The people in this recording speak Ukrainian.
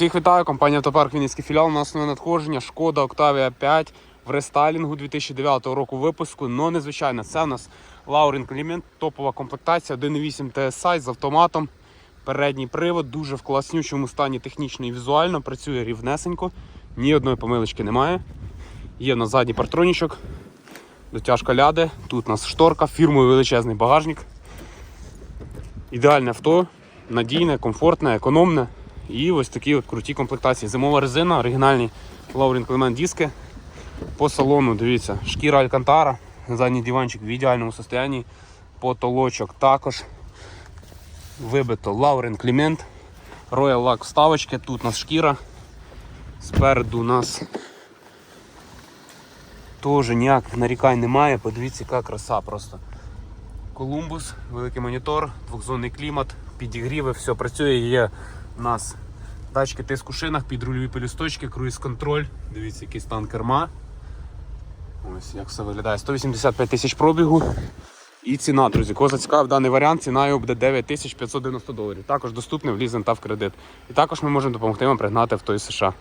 Всіх вітаю, компанія Автопарк Вінницький філіал. У нас нове надходження. Шкода Octavia 5 в рестайлінгу 2009 року випуску. Но незвичайно. Це у нас Laurin Clement, топова комплектація, 1.8 TSI з автоматом. Передній привод, дуже в класнючому стані технічно і візуально, працює рівнесенько, ні одної помилочки немає. Є на задній партронічок, дотяжка ляди, тут у нас шторка, фірмовий величезний багажник. Ідеальне авто, надійне, комфортне, економне. І ось такі от круті комплектації. Зимова резина, оригінальні Laurin Clement диски. По салону, дивіться, шкіра Алькантара, задній диванчик в ідеальному стані, потолочок також. Вибито Laurin Clement, Royal Lock вставочки, тут у нас шкіра. Спереду у нас теж ніяких нарікань немає. Подивіться, яка краса просто. Колумбус, великий монітор, двохзонний клімат, підігріви, все працює. Є у нас тачки тиск у шинах, підрульові пелюсточки, круїз-контроль. Дивіться, який стан керма. Ось як все виглядає. 185 тисяч пробігу. І ціна, друзі. Кого зацікавив даний варіант, ціна його буде 9590 доларів. Також доступний в лізинг та в кредит. І також ми можемо допомогти вам пригнати авто із США.